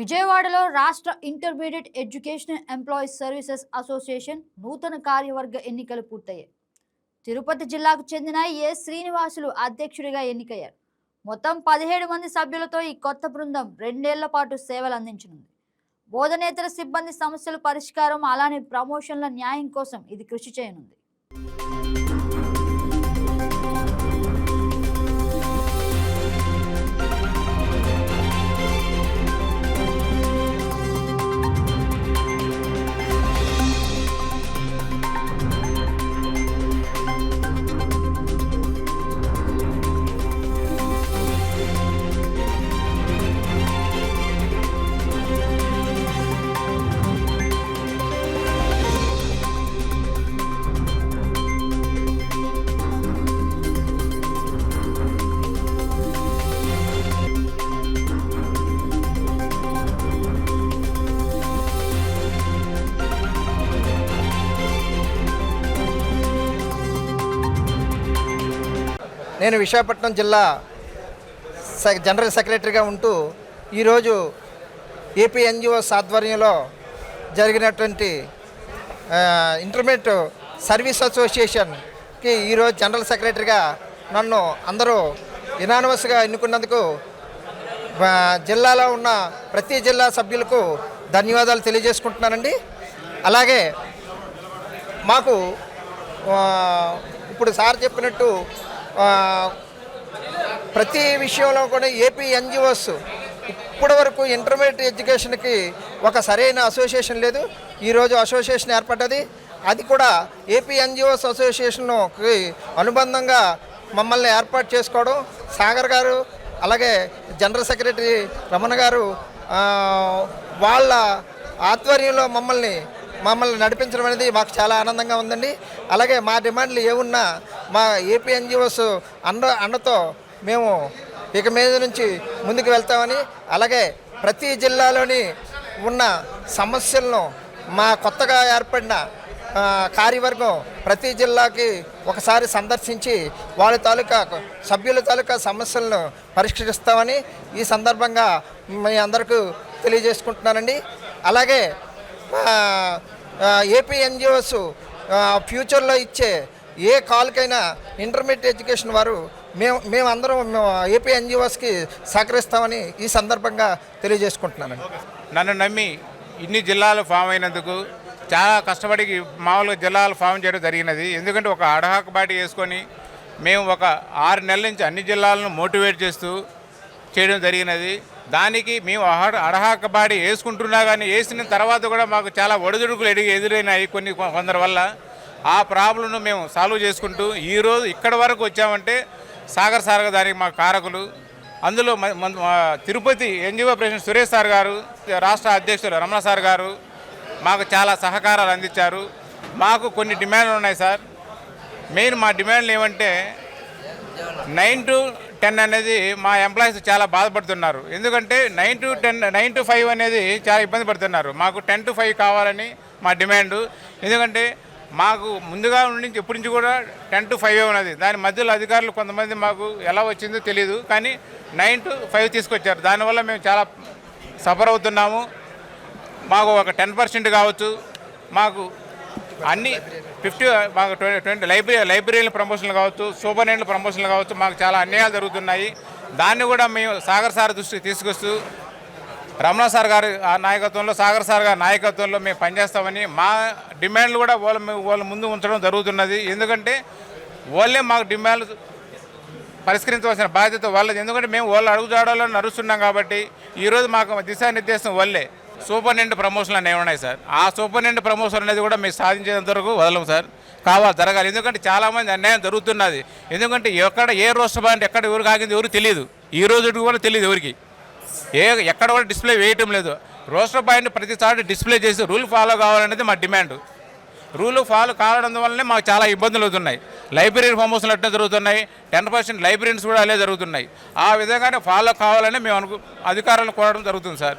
విజయవాడలో రాష్ట్ర intermediate education employees services association నూతన కార్యవర్గ ఎన్నికలు పూర్తయ్యాయి. తిరుపతి జిల్లాకు చెందిన ఏ శ్రీనివాసులు అధ్యక్షుడిగా ఎన్నికయ్యారు? మొత్తం పదిహేడు మంది సభ్యులతో ఈ కొత్త బృందం రెండేళ్ళ పాటు సేవలు అందించనుంది. బోధనేతర సిబ్బంది సమస్యల పరిష్కారం అలానే ప్రమోషన్ల న్యాయం కోసం ఇది కృషి చేయనుంది. నేను విశాఖపట్నం జిల్లా సె- జనరల్ సెక్రటరీగా ఉంటూ ఈరోజు ఏపీ ఎన్జిఓస్ ఆధ్వర్యంలో జరిగినటువంటి ఇంటర్మీడియట్ సర్వీస్ అసోసియేషన్కి ఈరోజు జనరల్ సెక్రటరీగా నన్ను అందరూ యునానిమస్గా ఎన్నుకున్నందుకు జిల్లాలో ఉన్న ప్రతి జిల్లా సభ్యులకు ధన్యవాదాలు తెలియజేసుకుంటున్నానండి. అలాగే మాకు ఇప్పుడు సార్ చెప్పినట్టు ప్రతి విషయంలో కూడా ఏపీ ఎన్జిఓస్ ఇప్పటి వరకు ఇంటర్మీడియట్ ఎడ్యుకేషన్కి ఒక సరైన అసోసియేషన్ లేదు. ఈరోజు అసోసియేషన్ ఏర్పడ్డది. అది కూడా ఏపీ ఎన్జిఓస్ అసోసియేషన్కి అనుబంధంగా మమ్మల్ని ఏర్పాటు చేసుకోవడం. సాగర్ గారు అలాగే జనరల్ సెక్రటరీ రమణ గారు వాళ్ళ ఆధ్వర్యంలో మమ్మల్ని మమ్మల్ని నడిపించడం అనేది మాకు చాలా ఆనందంగా ఉందండి. అలాగే మా డిమాండ్లు ఏమున్నా మా ఏపీ ఎన్జిఓస్ అండ అండతో మేము ఇక మీద నుంచి ముందుకు వెళ్తామని అలాగే ప్రతి జిల్లాలోని ఉన్న సమస్యలను మా కొత్తగా ఏర్పడిన కార్యవర్గం ప్రతి జిల్లాకి ఒకసారి సందర్శించి వాళ్ళ తాలూకా సభ్యుల తాలూకా సమస్యలను పరిష్కరిస్తామని ఈ సందర్భంగా మీ అందరికీ తెలియజేసుకుంటున్నానండి. అలాగే ఏపీ ఎన్జిఓస్ ఫ్యూచర్లో ఇచ్చే ఏ కాల్కైనా ఇంటర్మీడియట్ ఎడ్యుకేషన్ వారు మేము మేమందరం మేము ఏపీ ఎన్జిఓస్కి సహకరిస్తామని ఈ సందర్భంగా తెలియజేసుకుంటున్నానండి. నన్ను నమ్మి ఇన్ని జిల్లాలు ఫామ్ అయినందుకు చాలా కష్టపడి మామూలుగా జిల్లాలు ఫామ్ చేయడం జరిగినది. ఎందుకంటే ఒక అడహాక బాటి వేసుకొని మేము ఒక ఆరు నెలల నుంచి అన్ని జిల్లాలను మోటివేట్ చేస్తూ చేయడం జరిగినది. దానికి మేము అహ- అడహాక బాడి వేసుకుంటున్నా కానీ వేసిన తర్వాత కూడా మాకు చాలా ఒడిదుడుకులు ఎదిగి ఎదురైనాయి కొన్ని కొందరి వల్ల. ఆ ప్రాబ్లంను మేము సాల్వ్ చేసుకుంటూ ఈరోజు ఇక్కడ వరకు వచ్చామంటే సాగర్ సార్ దానికి మా కారకులు. అందులో మ- మా Tirupati NGO president Suresh sir గారు రాష్ట్ర అధ్యక్షులు రమణ సార్ గారు మాకు చాలా సహకారాలు అందించారు. మాకు కొన్ని డిమాండ్లు ఉన్నాయి సార్. మెయిన్ మా డిమాండ్లు ఏమంటే నైన్ టు టెన్ అనేది మా ఎంప్లాయీస్ చాలా బాధపడుతున్నారు. ఎందుకంటే nine to ten nine to five అనేది చాలా ఇబ్బంది పడుతున్నారు. మాకు టెన్ టు ఫైవ్ కావాలని మా డిమాండ్. ఎందుకంటే మాకు ముందుగా నుంచి ఎప్పటి నుంచి కూడా టెన్ టు ఫైవ్ ఉన్నది. దాని మధ్యలో అధికారులు కొంతమంది మాకు ఎలా వచ్చిందో తెలియదు కానీ నైన్ టు ఫైవ్ తీసుకొచ్చారు. దానివల్ల మేము చాలా సఫర్ అవుతున్నాము. మాకు ఒక టెన్ పర్సెంట్ కావచ్చు. మాకు అన్ని ఫిఫ్టీ మాకు ట్వంటీ ట్వంటీ లైబ్రరీ లైబ్రరీల ప్రమోషన్లు కావచ్చు సూపరింటెండెంట్ల ప్రమోషన్లు కావచ్చు మాకు చాలా అన్యాయాలు జరుగుతున్నాయి. దాన్ని కూడా మేము సాగర్ సార్ దృష్టికి తీసుకొస్తూ రమణ సార్ గారి ఆ నాయకత్వంలో సాగర్ సార్ గారి నాయకత్వంలో మేము పనిచేస్తామని మా డిమాండ్లు కూడా వాళ్ళ వాళ్ళ ముందు ఉంచడం జరుగుతున్నది. ఎందుకంటే వాళ్ళే మాకు డిమాండ్లు పరిష్కరించవలసిన బాధ్యత వాళ్ళది. ఎందుకంటే మేము వాళ్ళ అడుగుజాడలో నడుస్తున్నాం కాబట్టి ఈరోజు మాకు దిశానిర్దేశం వాళ్ళే. సూపరింటెండెంట్ ప్రమోషన్లు అనేవి ఉన్నాయి సార్. ఆ సూపరింటెండెంట్ ప్రమోషన్ అనేది కూడా మేము సాధించేంత వరకు వదలం సార్. కావాలి జరగాలి. ఎందుకంటే చాలామంది అన్యాయం జరుగుతున్నది. ఎందుకంటే ఎక్కడ ఏ రోస్టర్ బాండ్ ఎక్కడ ఎవరికి ఆగింది ఎవరు తెలియదు. ఈ రోజు కూడా తెలియదు ఎవరికి. ఏ ఎక్కడ కూడా డిస్ప్లే వేయటం లేదు. రోస్టర్ పాయింట్ ప్రతిసారి డిస్ప్లే చేసి రూల్ ఫాలో కావాలనేది మా డిమాండ్. రూల్ ఫాలో కావడం వల్లనే మాకు చాలా ఇబ్బందులు అవుతున్నాయి. లైబ్రరీ ప్రమోషన్లు అట్లా జరుగుతున్నాయి. టెన్ పర్సెంట్ లైబ్రరీస్ కూడా అలే జరుగుతున్నాయి. ఆ విధంగానే ఫాలో కావాలని మేము అనుకు అధికారులను కోరడం జరుగుతుంది సార్.